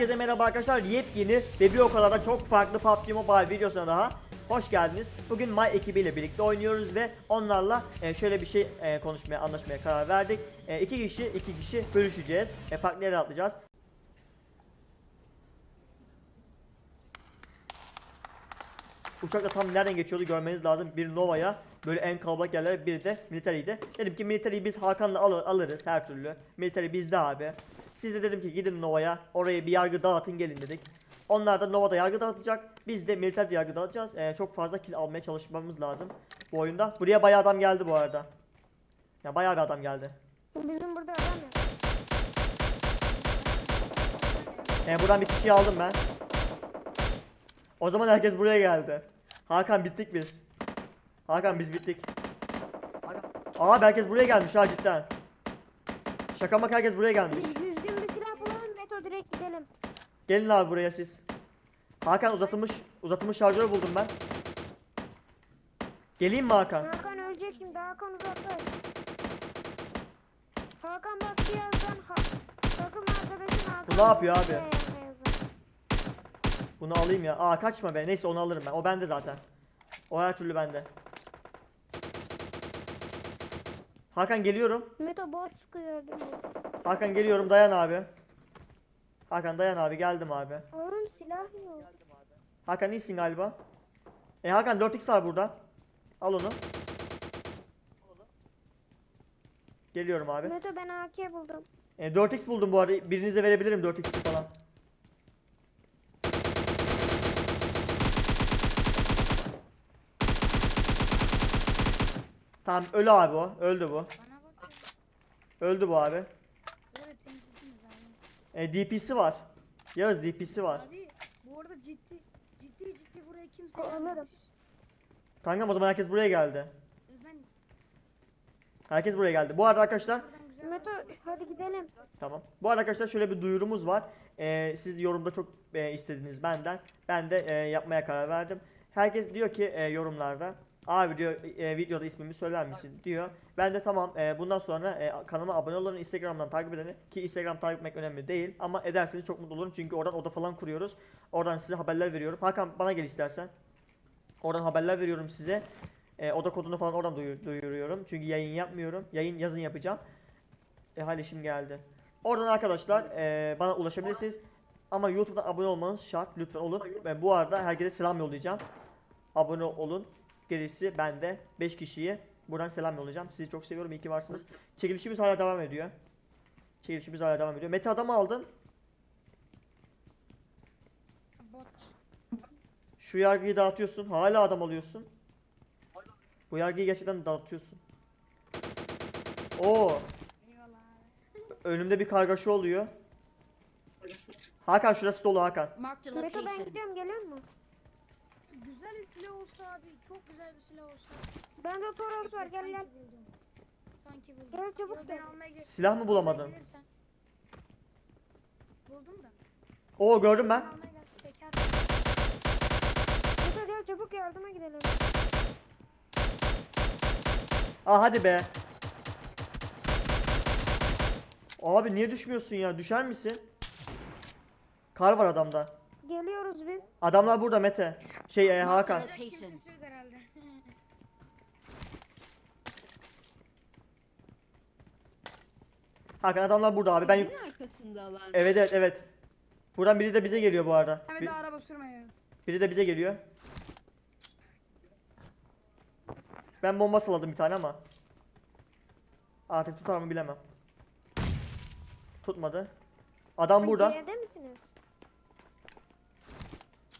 Herkese merhaba arkadaşlar. Yepyeni ve bir o kadar da çok farklı PUBG Mobile videosuna daha hoş geldiniz. Bugün My ekibiyle birlikte oynuyoruz ve onlarla e, şöyle bir şey e, konuşmaya, anlaşmaya karar verdik. E, iki kişi, iki kişi bölüşeceğiz. Farklı yere atlayacağız. Uçakla tam nereden geçiyordu görmeniz lazım. Bir Nova'ya böyle en kalabalık yerlere biri de Military'ydi. Dedim ki Military'yi biz Hakan'la al- alırız her türlü. Military bizde abi. Siz de dedim ki gidin Nova'ya oraya bir yargı dağıtın gelin dedik. Onlar da Nova'da yargı dağıtacak. Biz de Military'de yargı dağıtacağız. Ee, çok fazla kill almaya çalışmamız lazım bu oyunda. Buraya bayağı adam geldi bu arada. Ya bayağı bir adam geldi. Bizim burada adam yok. Ee, buradan bir kişiyi aldım ben. O zaman herkes buraya geldi. Hakan bittik biz. Hakan biz bittik. Aa herkes buraya gelmiş ha cidden. Şaka maka herkes buraya gelmiş. Düzgün bir silah bulalım Beto direkt gidelim. Gelin abi buraya siz. Hakan uzatılmış uzatılmış şarjör buldum ben. Geleyim mi Hakan? Hakan ölecek şimdi Hakan uzaklaş. Hakan bak birazdan ha takım arkadaşın Hakan. Bu ne yapıyor abi? Bunu alayım ya. Aa kaçma be. Neyse onu alırım ben. O bende zaten. O her türlü bende. Hakan geliyorum. Meto boş çıkıyor değil mi? Hakan geliyorum. Dayan abi. Hakan dayan abi. Geldim abi. Oğlum silah yok. Hakan iyisin galiba. E Hakan 4x var burada. Al onu. Geliyorum abi. Meto ben AK buldum. E, 4x buldum bu arada. Birinize verebilirim 4x'i falan. Tamam ölü abi o. Öldü bu. Bana. Öldü bu abi. Evet temizlediniz abi. E, DP'si var. Yağız DP'si var. Abi bu arada ciddi ciddi ciddi buraya kimse Alırım. gelmemiş. Kankam o zaman herkes buraya geldi. Herkes buraya geldi. Bu arada arkadaşlar buradan güzel Meto hadi gidelim. Tamam. Bu arada arkadaşlar şöyle bir duyurumuz var. Ee, siz yorumda çok e, istediniz benden. Ben de e, yapmaya karar verdim. Herkes diyor ki e, yorumlarda abi diyor e, videoda ismimi söyler misin diyor. Ben de tamam e, bundan sonra e, kanalıma abone olun Instagram'dan takip edeni ki Instagram takip etmek önemli değil ama ederseniz çok mutlu olurum çünkü oradan oda falan kuruyoruz. Oradan size haberler veriyorum. Hakan bana gel istersen. Oradan haberler veriyorum size. E, oda kodunu falan oradan duyur- duyuruyorum. Çünkü yayın yapmıyorum. Yayın yazın yapacağım. E hal işim geldi. Oradan arkadaşlar e, bana ulaşabilirsiniz. Ama YouTube'dan abone olmanız şart. Lütfen olun. Ben bu arada herkese selam yollayacağım. Abone olun. Gerisi bende. 5 kişiye buradan selam yollayacağım. Sizi çok seviyorum. İyi ki varsınız. Çekilişimiz hala devam ediyor. Çekilişimiz hala devam ediyor. Mete adamı aldın. bot. Şu yargıyı dağıtıyorsun. Hala adam alıyorsun. Bu yargıyı gerçekten dağıtıyorsun. Oo. Önümde bir kargaşa oluyor. Hakan şurası dolu Hakan. Meto ben gidiyorum geliyor mu? Güzel bir silah olsa abi çok güzel bir silah olsa. Bende Toros var gel gel. Sanki buldum. Gel çabuk gel. Silah mı bulamadın? Buldum da. Oo gördüm ben. Gel. Gel çabuk yardıma gidelim. Aa hadi be. Abi niye düşmüyorsun ya? Düşer misin? Kar var adamda. Geliyoruz biz. Adamlar burada Mete. Şey e, Hakan. Location. Herhalde. Hakan adamlar burada abi. Ben yuk- Evin arkasındalar. Evet evet evet. Buradan biri de bize geliyor bu arada. Abi Bir- de araba sürmeyiz. biri de bize geliyor. Ben bomba saladım bir tane ama. Artık tutar mı bilemem. Tutmadı. Adam burada. C'de misiniz?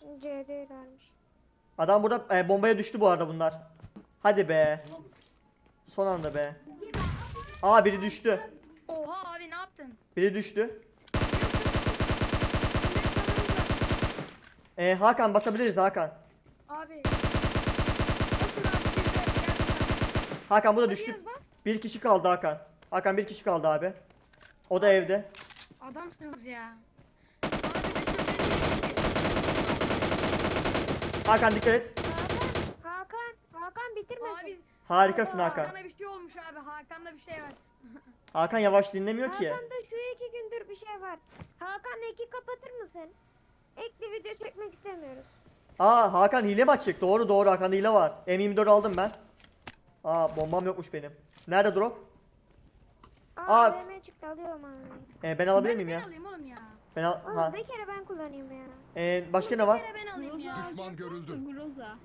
C'deylermiş. Adam burada e, bombaya düştü bu arada bunlar. Hadi be. Son anda be. Aa biri düştü. Oha abi ne yaptın? Biri düştü. E, Hakan basabiliriz Hakan. Abi. Hakan bu da düştü. Bir kişi kaldı Hakan. Hakan bir kişi kaldı abi. O da evde. Adamsınız ya. Hakan dikkat et. Hakan, Hakan, Hakan bitirmesin. Abi Harikasın Hakan. Hakan'a bir şey olmuş abi. Hakan'da bir şey var. Hakan yavaş dinlemiyor ki. Hakan'da şu iki gündür bir şey var. Hakan eki kapatır mısın? Ekli video çekmek istemiyoruz. Aa Hakan hile mi açık? Doğru doğru Hakan'da hile var. M24 aldım ben. Aa bombam yokmuş benim. Nerede drop? Aa, Aa, çıktı alıyorum abi. Ee, ben alabilir ben, miyim ben ya? alayım oğlum ya. Ben al Oğlum ha. bir kere ben kullanayım ya. Ee, başka ne var? Bir kere ben alayım ya. Düşman görüldü. Groza.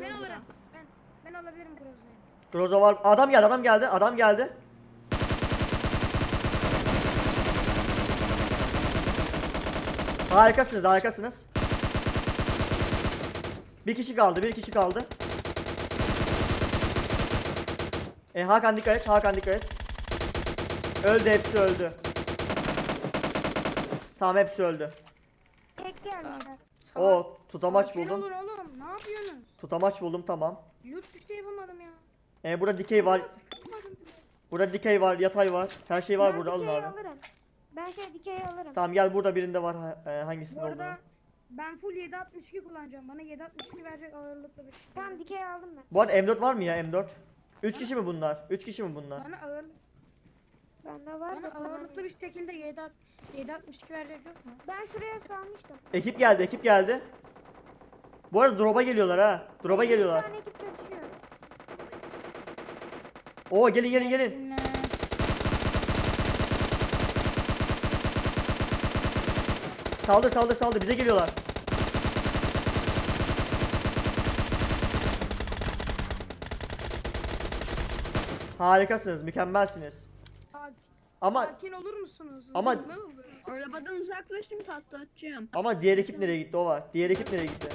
Ben alırım. Ben, ben alabilirim Groza'yı. Groza var. Adam geldi adam geldi adam geldi. Harikasınız harikasınız. Bir kişi kaldı bir kişi kaldı. E, Hakan dikkat et Hakan dikkat et. Öldü hepsi öldü. Tamam hepsi öldü. Tek gelmişler. O tutamaç Sakin buldum. olun oğlum. Ne yapıyorsunuz? Tutamaç buldum tamam. Loot bir şey yapamadım ya. E, burada dikey var. Sıkmadım. Burada dikey var, yatay var. Her şey var ben burada alın dikeyi abi. alırım. Ben şey dikeyi alırım. Tamam gel burada birinde var ha- e, hangisinde Bu olduğunu. arada ben full 762 kullanacağım. Bana 762 verecek ağırlıklı bir şey. Tamam dikeyi aldım ben. Bu arada M4 var mı ya M4? 3 kişi mi bunlar? 3 kişi mi bunlar? Bana ağır, Bende var bana da ağırlıklı bir şekilde 7 762 verecek yok mu? Ben şuraya salmıştım. Ekip geldi, ekip geldi. Bu arada drop'a geliyorlar ha. Drop'a Bir geliyorlar. tane ekip çalışıyor. Oo gelin gelin gelin. Şimdi Saldır saldır saldır bize geliyorlar. Harikasınız, mükemmelsiniz. Sakin, Ama- sakin olur musunuz? ama- Ne oldu? Arabadan uzaklaşın patlatacağım. Ama diğer ekip nereye gitti o var. Diğer ekip nereye gitti?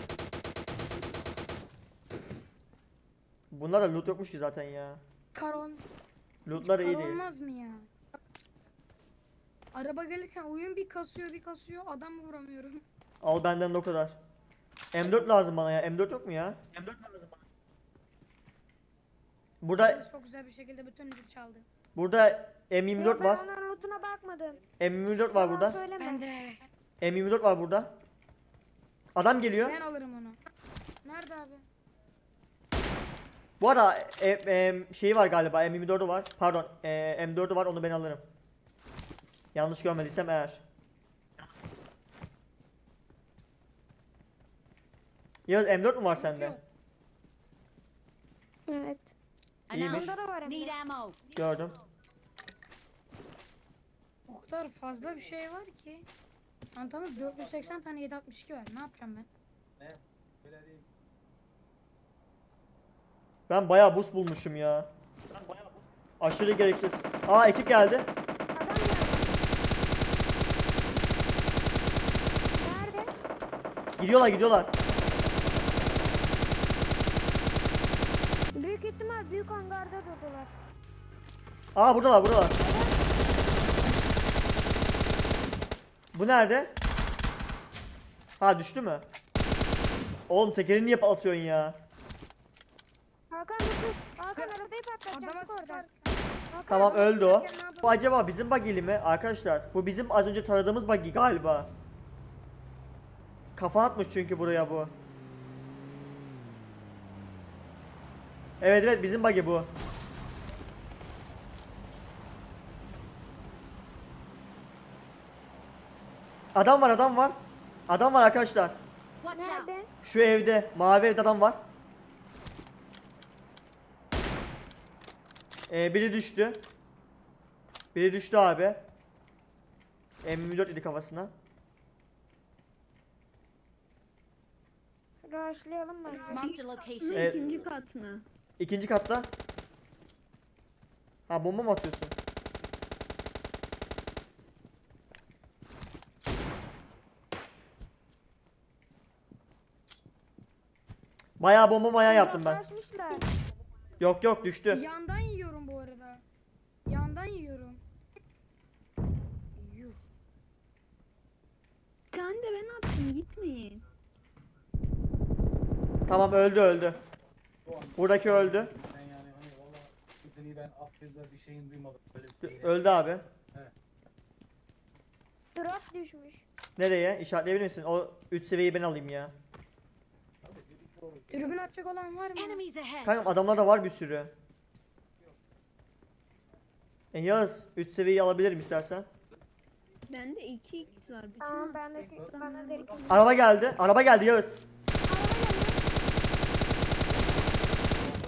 Bunlar da loot yokmuş ki zaten ya. Karon. Lootlar iyi Kar değil. olmaz mı ya? Araba gelirken oyun bir kasıyor bir kasıyor adam vuramıyorum. Al benden de o kadar. M4 lazım bana ya. M4 yok mu ya? M4 lazım bana. Burada Çok güzel bir şekilde bütün çaldı. Burada M24 ben var. lootuna bakmadım. M24 var Yalan burada. Söyleme. Ben de. M24 var burada. Adam geliyor. Ben alırım onu. Nerede abi? Bu arada e, e, şeyi var galiba. M24'ü var. Pardon. E, M4'ü var. Onu ben alırım. Yanlış görmediysem eğer. Yağız M4 mü var sende? Yok. Evet. İyiymiş. Bunda da var hem ammo. Gördüm. O kadar fazla bir şey var ki. Antamız 480 tane 762 var. Ne yapacağım ben? Ben bayağı boost bulmuşum ya. Aşırı gereksiz. Aa ekip geldi. Adam geldi. Nerede? Gidiyorlar gidiyorlar. Aa buradalar buradalar. Bu nerede? Ha düştü mü? Oğlum tekerini niye atıyorsun ya? Hakan. Hakan arabayı patlatacak Tamam öldü o. Bu acaba bizim buggy mi? Arkadaşlar bu bizim az önce taradığımız buggy galiba. Kafa atmış çünkü buraya bu. Evet evet bizim buggy bu. Adam var adam var. Adam var arkadaşlar. Nerede? Şu evde mavi evde adam var. Ee, biri düştü. Biri düştü abi. M24 idi kafasına. Rushlayalım. Marked a Mı location. Evet. ikinci kat mı? İkinci katta. Ha bomba mı atıyorsun? Bayağı bomba maya yaptım ben. Yaklaşmışlar. Yok yok düştü. Yandan yiyorum bu arada. Yandan yiyorum. Yuh. Tane de ben attım gitmeyin. Tamam öldü öldü. Buradaki öldü. Ben yani hani valla Sydney'i ben Akdeniz'de bir şeyin duymadım. Böyle bir şeyini. Öldü abi. Drop düşmüş. Nereye? İşaretleyebilir misin? O 3 seviyeyi ben alayım ya. Dürbün atacak olan var mı? Enemies ahead. Kanka adamlar da var bir sürü. E Yağız 3 seviyeyi alabilirim istersen. Bende 2x var. Bütün Tamam ben de bana da iki. Araba geldi. Araba geldi Yağız.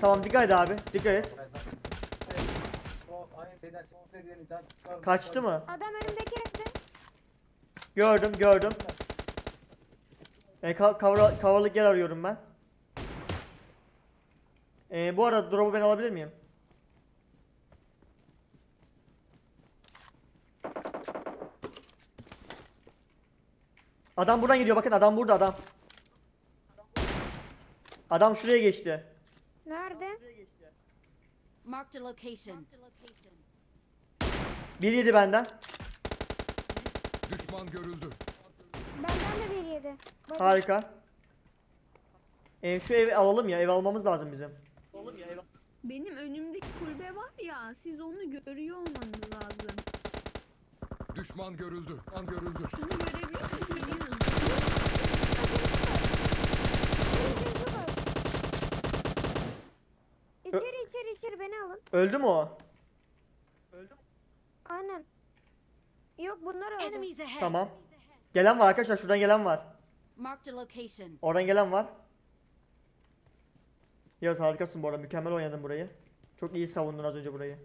Tamam dikkat et abi. Dikkat et. Kaçtı mı? Adam önümdeki evde. Gördüm gördüm. E, ka kavra kavralık yer arıyorum ben. E, bu arada drop'u ben alabilir miyim? Adam buradan gidiyor bakın adam burada adam. Adam şuraya geçti. Nerede? Marked a location. Bir yedi benden. Düşman görüldü. Benden de bir yedi. Harika. E, şu evi alalım ya ev almamız lazım bizim. Benim önümdeki kulübe var ya siz onu görüyor olmanız lazım. Düşman görüldü. Düşman görüldü. Bunu görebilirsiniz. Geliyoruz. İçeri içeri içeri beni alın. Öldü mü o? Aynen. Yok bunlar öldü. Enemies ahead. Tamam. Gelen var arkadaşlar şuradan gelen var. Marked a location. Oradan gelen var. Yağız harikasın bu arada. Mükemmel oynadın burayı. Çok iyi savundun az önce burayı.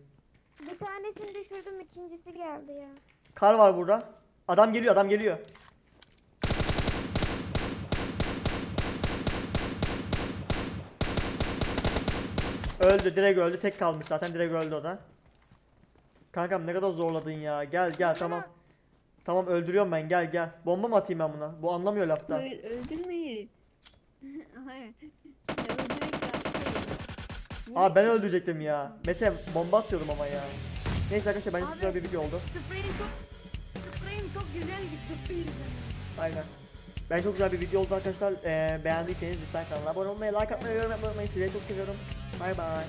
Bir tanesini düşürdüm ikincisi geldi ya. Kar var burada. Adam geliyor adam geliyor. Öldü direkt öldü. Tek kalmış zaten direkt öldü o da. Kankam ne kadar zorladın ya. Gel gel tamam. Tamam öldürüyorum ben gel gel. Bomba mı atayım ben buna? Bu anlamıyor laftan. Hayır öldürmeyin. Hayır. Ya o direkt yaptı. Aa ben öldürecektim ya. Mete bomba atıyordum ama ya. Neyse arkadaşlar bence güzel bir video oldu. Spreyim çok Spreyim çok güzel gitti. Bu yüzden. Aynen. Ben çok güzel bir video oldu arkadaşlar. Ee, beğendiyseniz lütfen kanala abone olmayı, like atmayı, yorum yapmayı unutmayın. Sizleri çok seviyorum. Bay bay.